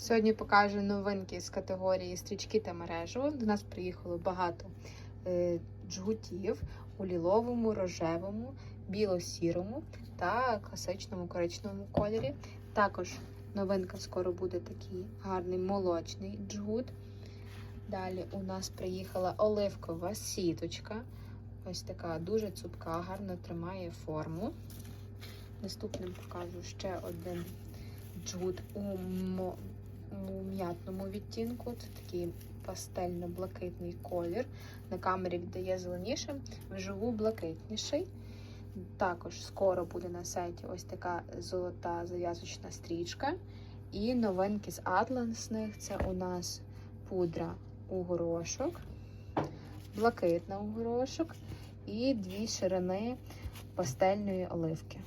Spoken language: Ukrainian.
Сьогодні покажу новинки з категорії стрічки та мережево. До нас приїхало багато е, джгутів у ліловому, рожевому, біло-сірому та класичному коричневому кольорі. Також новинка скоро буде такий гарний молочний джгут. Далі у нас приїхала оливкова сіточка. Ось така дуже цупка, гарно тримає форму. Наступним покажу ще один джгут у, у м'ятному відтінку. Це такий пастельно-блакитний колір. На камері віддає зеленішим, вживу блакитніший. Також скоро буде на сайті ось така золота зав'язочна стрічка. І новинки з атласних це у нас пудра у горошок, блакитна у горошок і дві ширини пастельної оливки.